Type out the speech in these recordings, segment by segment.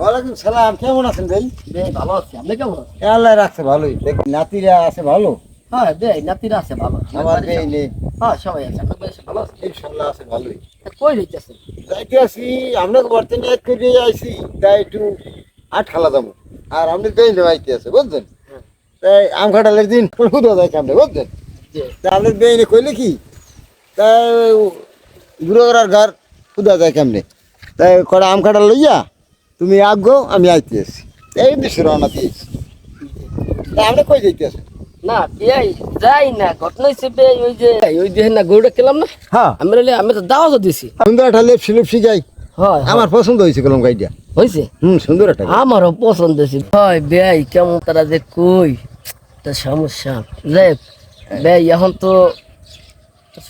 ওয়ালাইকুম সালাম কেমন আছেন ভাই? বেশ ভালো আছি আপনি কেমন আছেন? আল্লাহ রাখছে ভালোই। দেখ নাতিরা আছে ভালো? হ্যাঁ বেশ নাতিরা আছে ভালো। আমার মেয়ে নেই। হ্যাঁ সবাই আছে। আপনার বেশ ভালো আছে। ইনশাল্লাহ আছে ভালোই। কই যাইতেছেন যাইতে আসি আপনাকে বর্তমানে এক করে আইসি তাই একটু আট খালা দাম। আর আপনি বেই নেওয়াইতে আছে বুঝছেন? হ্যাঁ। তাই আম কাঁঠালের দিন খুদা যায় সামনে বুঝছেন? তা আপনি বেইনে কইলে কি? তাই বুড়ো করার ঘর খুদা যায় কেমনে তাই কটা আম কাঁঠাল লইয়া তুমি আগ্রো আমি আইতে আসি। এই দেশে রওনা দিয়েছি। আমরা কই যাইতে না যাই না ঘটনা হচ্ছে বে ওই যে ওই যে না গরুটা খেলাম না? হ্যাঁ। আমি তো দিছি। সুন্দর একটা লেপসি লেপসি গাই। হয় আমার পছন্দ হয়েছে কলম হয়েছে হুম সুন্দর একটা আমারও পছন্দ হয়েছে। হয় বেয়াই কেমন তারা যে কই? তা সমস্যা। যাই বেয়াই এখন তো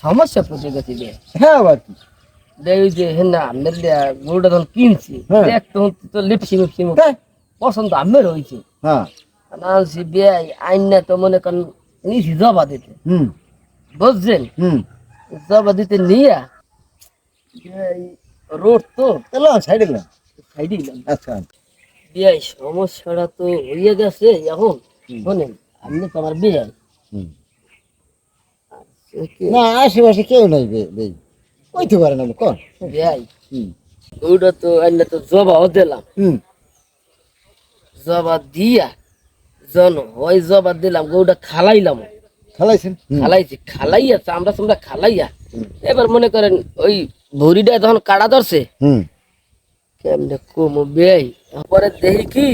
সমস্যা পড়ে গেছে হ্যাঁ আবার কি বেয়াই ওই যে হেনা মেরলিয়া গরুটা যখন কিনছি হ্যাঁ। দেখ তখন তো লিপসি লিপসি পছন্দ আমের হয়েছে। হ্যাঁ। আনছি বেয়াই আইন না তো মনে করেন নিছি জবা দিতে। হুম। বুঝছেন? জবা দিতে নিয়া রোড তো। সাইডে গেলাম। সাইডে গেলাম। আচ্ছা। বিয়াই সমস্যাটা তো হইয়া গেছে এখন। শোনেন আপনি তো আমার বিয়াই হুম। না আশেপাশে কেউ নাই বেই। কইতে পারে না কর ওটা তো আইনা তো জবাও দিলাম। হুম। জবা দিয়া জন হয় জবা দিলাম গৌটা খালাইলাম। খালাইছেন? খালাইছি খালাইয়া চামড়া চামড়া খালাইয়া। এবার মনে করেন ওই ভুড়িটা যখন কাটা ধরছে হুম। কেমনে কমো বেয়াই? পরে দেখি কি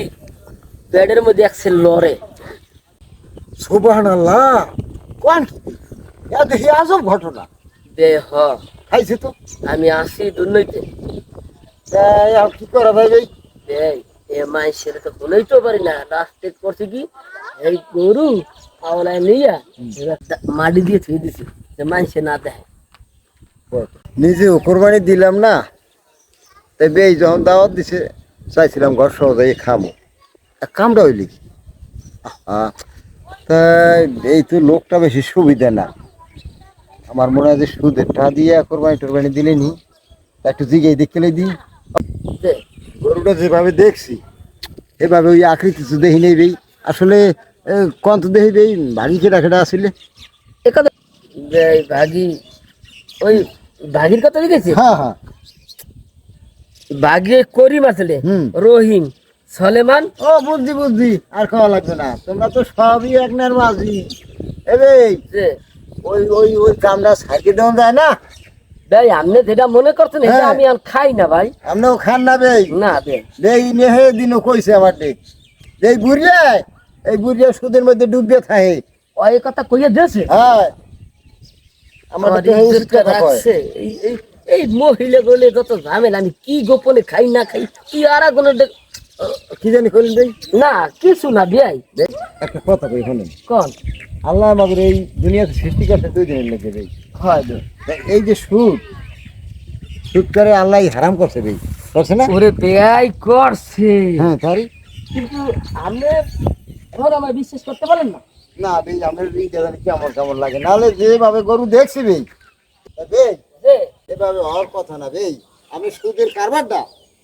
বেডের মধ্যে একসে লড়ে। সুবহানাল্লাহ। কোন? ইয়া দেখি আজব ঘটনা। বে হ খাইছে তো? আমি আসি দুর্নইতে আর কি করা ভাই ভাই? এ মাইসের তো বলেই তো পারি না। রাস্তে করছে কি? এই গরু আওলায় নিয়া মাটি দিয়ে থুয়ে দিছি যে মাইসে না দেখে নিজে কোরবানি দিলাম না তাই বেই যখন দাওয়াত দিছে চাইছিলাম ঘর সহজে খামো। কামটা হইলি কি? তাই এই তো লোকটা বেশি সুবিধা না। আমার মনে হয় যে সুদের টা দিয়ে কোরবানি টোরবানি দিলে নি একটু জিগে দেখতে দিই। যে, গরুটা যেভাবে দেখছি এভাবে ওই আকৃতি তো দেখি নেই বেই আসলে এ, কন তো দেখি বেই ভাগি কেটা কেটা আসলে? ভাগি ওই ভাগির কথা দেখেছি হ্যাঁ হ্যাঁ। ভাগি করিম আসলে হুম। রহিম সলেমান। ও বুদ্ধি বুদ্ধি আর খাওয়া লাগবে না। তোমরা তো সবই এক নার মাঝি এবে যে ওই ওই ওই কামটা সাইকে দেওয়া যায় না? ভাই আপনি যেটা মনে করছেন এটা হ্যাঁ। আমি আর খাই না ভাই। আমরাও খান না বেই না নেহে দিনও কইছে আমার দেখ এই বুড়িয়া এই বুড়িয়া সুদের মধ্যে ডুববে থাকে। ওই কথা কইয়া দিয়েছে? হ্যাঁ। আমার তো রাখছে। এই এই মহিলা বলে যত ঝামেলা আমি কি গোপনে খাই না খাই কি আর কোনো কি জানি কইলেন দেই? না কিছু না বিয়াই একটা কথা কই শুনেন। কোন? আল্লাহ আমাদের এই দুনিয়াতে সৃষ্টি করছে দুই দিনের লেগে দেই হয় বে। এই যে সুদ সুদ করে আল্লাহ হারাম করছে দেই করছে না? ওরে বেয়াই করছে। হ্যাঁ তারি কিন্তু আপনি এখন আমার বিশ্বাস করতে পারেন না? না বেই আমার এই জানি কেমন কেমন লাগে? নাহলে যেভাবে গরু দেখছি বেই বেই এভাবে হওয়ার কথা না বেই আমি সুদের কারবারটা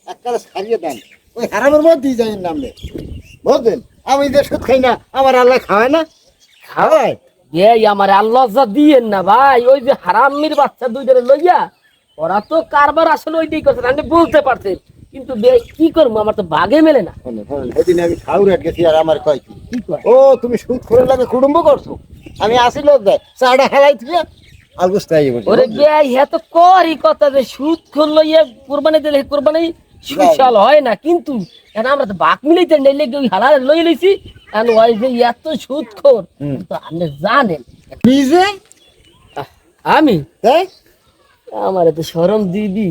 একবারে ছাড়িয়ে দেন। ওই হারামের মধ্যেই যাই নামলে বুঝলেন? আমি যে সুদ খাই না আমার আল্লাহ খাওয়ায় না? খাওয়ায় বেয়াই আমার আল্লাহ দিয়েন না ভাই ওই যে হারামির বাচ্চা দুইটারে লইয়া ওরা তো কারবার আসলে ওইটাই করছে আপনি বলতে পারছেন কিন্তু কি করব আমার তো বাগে মেলে না। শোনেন, শোনেন, সেদিন আমি খাউরেট গেছি আর আমার কয় কি? কি ও তুমি সুদ করে লাগে কুটুম্ব করছ? আমি দেয় চাটা ওরে বেয়াই হ্যাঁ তো করি কথা যে সুদ খোল লইয়া কোরবানি দিলে কোরবানি সুশাল হয় না কিন্তু আমরা তো বাক মিলাইতে নেই লেগে ওই হালাল লই লইছি এখন ওই যে এত সুদ খোর তো আপনি জানেন নিজে? আমি? তাই আমার তো সরম দিবি।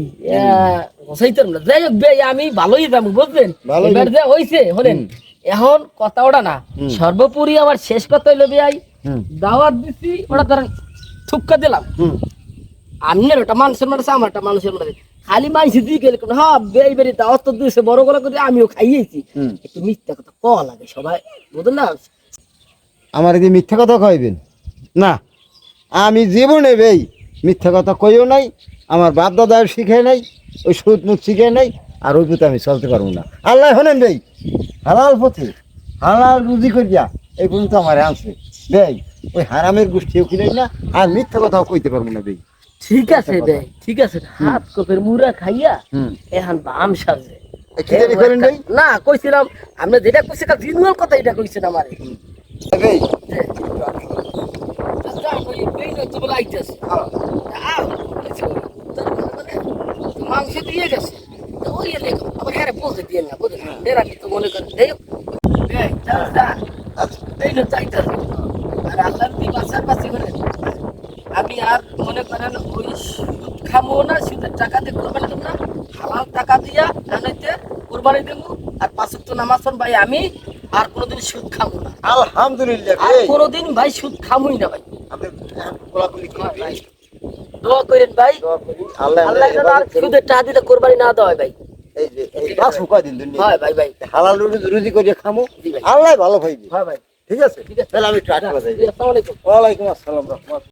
হসাইতাম না। যাই হোক আমি ভালোই যাব বুঝলেন? এবার যে হইছে হলেন এখন কথা ওটা না। সর্বোপরি আমার শেষ কথা হইল বেআই দাওয়াত দিছি ওটা ধরেন থুক্কা দিলাম। হুম। আপনার ওটা মানুষের মানে আমার একটা মানুষের মানে খালি মানুষ দিয়ে গেলে হ্যাঁ বেই তো দিয়েছে বড় গলা করে আমিও খাইয়েছি। একটু মিথ্যা কথা কওয়া লাগে সবাই বুঝলেন না? আমার কি মিথ্যা কথা কইবেন? না আমি জীবনে বেই মিথ্যা কথা কইও নাই আমার বাপ দাদা শিখে নাই ওই সুদ মুখ শিখে নাই আর ওই পথে আমি চলতে পারব না। আল্লাহ হলেন ভাই হালাল পথে হালাল রুজি করিয়া এই পর্যন্ত আমার আনছে। ভাই ওই হারামের গোষ্ঠী কিনে না আর মিথ্যা কথাও কইতে পারব না ভাই ঠিক আছে বে ঠিক আছে। হাত কোপের মুড়া খাইয়া এখন বাম সাজে। ভাই? না কইছিলাম আমরা যেটা কইছি এটা জিনুয়াল কথা এটা কইছেন আমারে। ভাই মাংস দিয়ে গেছে তো ওই আবার হ্যাঁ। বলতে দিয়ে না বুঝলেন তো মনে করেন এই এই, যা, যা। এই না চাইতাছে আর আল্লাহর কি বাঁচার বাঁচি করে আমি আর মনে করেন ওই সুদ খামো না সুদের টাকা দিয়ে কোরবানি দেবো না হালাল টাকা দিয়া কোরবানি দেবো আর পাঁচ তো নামাজন ভাই আমি আর কোনোদিন সুদ খামো না। আলহামদুলিল্লাহ আর কোনোদিন ভাই সুদ খামোই না ভাই। দোয়া করেন ভাই। আল্লাহ সুদের টাকা দিতে কোরবানি না দেওয়া হয় ভাই হয় হালাল রুজি খামো। আল্লাহ ভালো ভাই। ঠিক আছে? ঠিক আছে। তাহলে আমি টাটা বাজাই আসসালামু আলাইকুম। ওয়ালাইকুম আসসালাম রহমত